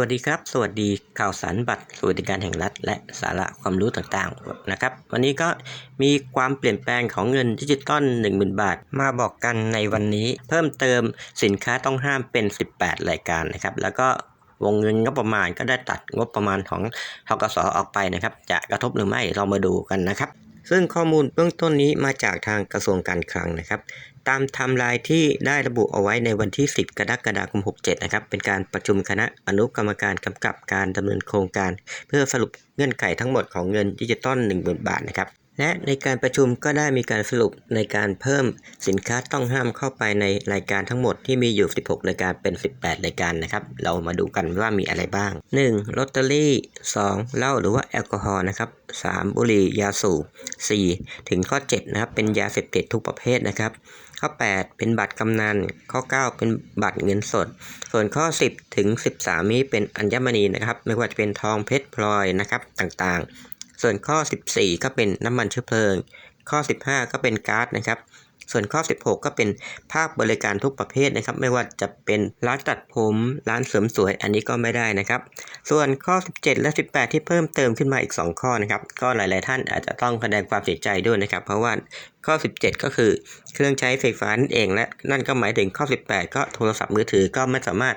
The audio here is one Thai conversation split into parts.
วัสดีครับ สวัสดีข่าวสารบัตรสวัสดิการแห่งรัฐ และสาระความรู้ต่างๆนะครับ วันนี้ก็มีความเปลี่ยนแปลงของเงินดิจิตอล10,000 บาท มาบอกกันในวันนี้เพิ่มเติมสินค้าต้องห้ามเป็น 18 รายการนะครับ แล้วก็วงเงินงบประมาณก็ได้ตัดงบประมาณของทกสออกไปนะครับ จะกระทบหรือไม่เรามาดูกันนะครับ ซึ่งข้อมูลเบื้องต้นนี้มาจากทางกระทรวงการคลังนะครับ ตามไทม์ไลน์ที่ได้ระบุเอาไว้ในวันที่ 10 กรกฎาคม 67 นะครับ เป็นการประชุมคณะอนุกรรมการกำกับการดำเนินโครงการ เพื่อสรุปเงื่อนไขทั้งหมดของเงินดิจิตอล10,000 บาทนะครับ และในการประชุมก็ได้มีการสรุปในการเพิ่มสินค้าต้องห้ามเข้าไปในรายการทั้งหมดที่มีอยู่ 16 รายการเป็น 18 รายการนะครับ เรามาดูกันว่ามีอะไรบ้าง 1. ลอตเตอรี่ 2. เหล้าหรือว่าแอลกอฮอล์นะครับ 3. บุหรี่ยาสูบ 4. ถึงข้อ 7 นะครับ เป็นยาเสพติดทุกประเภทนะครับ ข้อ 8 เป็นบัตรกำนัน ข้อ 9 เป็นบัตรเงินสด ส่วนข้อ 10 ถึง 13 นี้เป็นอัญมณีนะครับ ไม่ว่าจะเป็นทองเพชรพลอยนะครับต่างๆ ส่วนข้อ 14 ก็เป็นน้ำมันเชื้อเพลิง ข้อ 15 ก็เป็นก๊าซนะครับ ส่วนข้อ 16 ก็เป็นภาคบริการทุกประเภทนะครับ ไม่ว่าจะเป็นร้านตัดผม ร้านเสริมสวย อันนี้ก็ไม่ได้นะครับ ส่วนข้อ 17 และ 18 ที่เพิ่มเติมขึ้นมาอีก 2 ข้อนะครับ ก็หลาย ๆ ท่านอาจจะต้องแสดงความเสียใจด้วยนะครับ เพราะว่าข้อ 17 ก็คือเครื่องใช้ไฟฟ้านั่นเองและนั่นก็หมายถึงข้อ 18 ก็โทรศัพท์มือถือก็ไม่สามารถ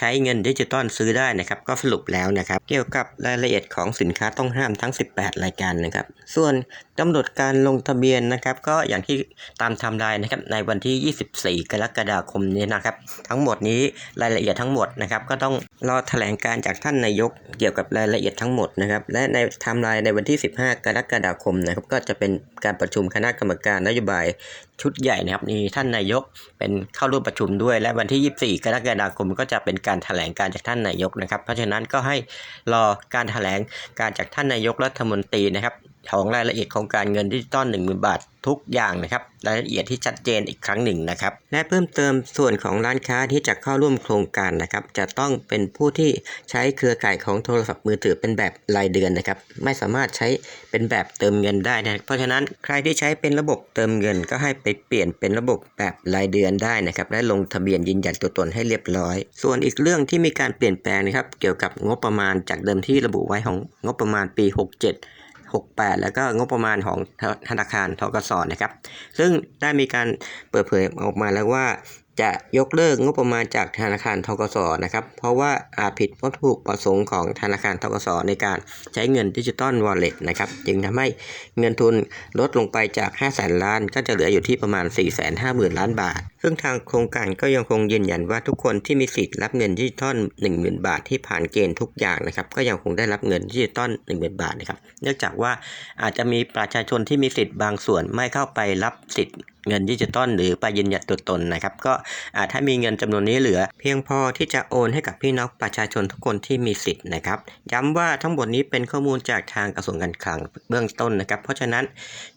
ใช้เงินดิจิตอลซื้อได้นะครับ ก็สรุปแล้วนะครับ เกี่ยวกับรายละเอียดของสินค้าต้องห้ามทั้ง 18 รายการนะครับ ส่วน กำหนดการลงทะเบียนนะครับ ก็อย่างที่ตามไทม์ไลน์นะครับในวันที่ 24 กรกฎาคมนี้นะครับ ทั้งหมดนี้รายละเอียดทั้งหมดนะครับ ก็ต้องรอแถลงการจากท่านนายกเกี่ยวกับรายละเอียดทั้งหมดนะครับและในไทม์ไลน์ในวันที่ 15 กรกฎาคมนะครับ ก็จะเป็นการประชุมคณะกรรมการนโยบายชุดใหญ่นะครับมีท่านนายกเป็นเข้าร่วมประชุมด้วย และวันที่ 24 กรกฎาคม ก็จะเป็นการแถลงการจากท่านนายกนะครับ เพราะฉะนั้นก็ให้รอการแถลงการจากท่านนายกรัฐมนตรีนะครับของรายละเอียดโครงการเงินดิจิตอล10,000 บาททุกอย่างนะครับ รายละเอียดที่ชัดเจนอีกครั้งหนึ่งนะครับ และเพิ่มเติมส่วนของร้านค้าที่จะเข้าร่วมโครงการนะครับ จะต้องเป็นผู้ที่ใช้เครือข่ายของโทรศัพท์มือถือเป็นแบบรายเดือนนะครับ ไม่สามารถใช้เป็นแบบเติมเงินได้นะเพราะฉะนั้นใครที่ใช้เป็นระบบเติมเงิน ก็ให้ไปเปลี่ยนเป็นระบบแบบรายเดือนได้นะครับ และลงทะเบียนยืนยันตัวตนให้เรียบร้อย ส่วนอีกเรื่องที่มีการเปลี่ยนแปลงนะครับ เกี่ยวกับงบประมาณจากเดิมที่ระบุไว้ของงบประมาณปี 67 68 แล้วก็งบประมาณของธนาคารทกสนะครับ ซึ่งได้มีการเปิดเผยออกมาแล้วว่าจะยกเลิกงบประมาณจากธนาคารทกสนะครับ เพราะว่าอาจผิดวัตถุประสงค์ของธนาคารทกสในการใช้เงินดิจิตอลวอลเล็ตนะครับ จึงทำให้เงินทุนลดลงไปจาก 5 0 0แสนล้าน ก็จะเหลืออยู่ที่ประมาณ 4 5 0 0 0 0 ล้านบาทซึ่งทางโครงการก็ยังคงยืนยันว่าทุกคนที่มีสิทธิ์รับเงินดิจิตอล10,000 บาทที่ผ่านเกณฑ์ทุกอย่างนะครับ ก็ยังคงได้รับเงินดิจิตอล10,000 บาทนะครับ เนื่องจากว่าอาจจะมีประชาชนที่มีสิทธิ์บางส่วนไม่เข้าไปรับสิทธิ์เงินดิจิตอลหรือไปยืนยันตัวตนนะครับ ก็อาจถ้ามีเงินจำนวนนี้เหลือ เพียงพอที่จะโอนให้กับพี่น้องประชาชนทุกคนที่มีสิทธิ์นะครับ ย้ำว่าทั้งหมดนี้เป็นข้อมูลจากทางกระทรวงการคลังเบื้องต้นนะครับ เพราะฉะนั้น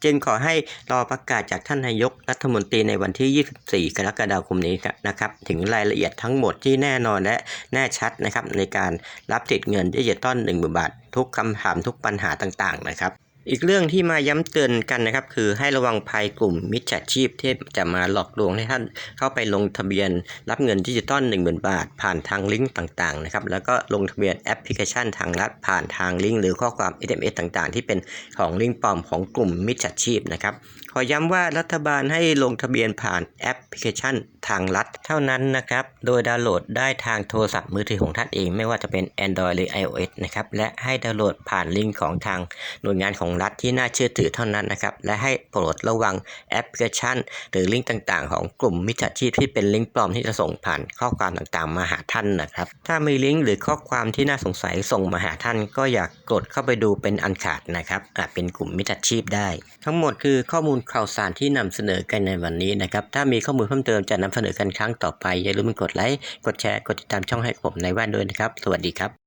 จึงขอให้รอประกาศจากท่านนายกรัฐมนตรีในวันที่ 24กรกฎาคมนี้นะครับ ถึงรายละเอียดทั้งหมดที่แน่นอนและแน่ชัดนะครับในการรับสิทธิ์เงินดิจิตอล1 0,000บาท ทุกคำถามทุกปัญหาต่างๆนะครับ อีกเรื่องที่มาย้ำเตือนกันนะครับ คือให้ระวังภัยกลุ่มมิจฉาชีพที่จะมาหลอกลวงให้ท่านเข้าไปลงทะเบียน รับเงินดิจิตอล10,000 บาท ผ่านทางลิงก์ต่างๆนะครับแล้วก็ลงทะเบียนแอปพลิเคชันทางรัฐผ่านทางลิงก์หรือข้อความ SMS ต่างๆ ที่เป็นของลิงก์ปลอมของกลุ่มมิจฉาชีพนะครับขอย้ำว่ารัฐบาลให้ลงทะเบียนผ่านแอปพลิเคชันทางรัฐเท่านั้นนะครับโดยดาวน์โหลดได้ทางโทรศัพท์มือถือของท่านเองไม่ว่าจะเป็น Android หรือ iOS นะครับและให้ดาวน์โหลดผ่านลิงก์ของทางหน่วยงานของรัฐที่น่าเชื่อถือเท่านั้นนะครับ และให้โปรดระวังแอปพลิเคชัน หรือลิงก์ต่างๆ ของกลุ่มมิจฉาชีพที่เป็นลิงก์ปลอมที่จะส่งผ่านข้อความต่างๆ มาหาท่านนะครับ ถ้ามีลิงก์หรือข้อความที่น่าสงสัยส่งมาหาท่าน ก็อยากกดเข้าไปดูเป็นอันขาดนะครับอาจเป็นกลุ่มมิจฉาชีพได้ ทั้งหมดคือข้อมูลข่าวสารที่นำเสนอกันในวันนี้นะครับถ้ามีข้อมูลเพิ่มเติมจะนำเสนอกันครั้งต่อไปอย่าลืมกดไลค์กดแชร์กดติดตามช่องให้ผมในว่นด้วยนะครับ สวัสดีครับ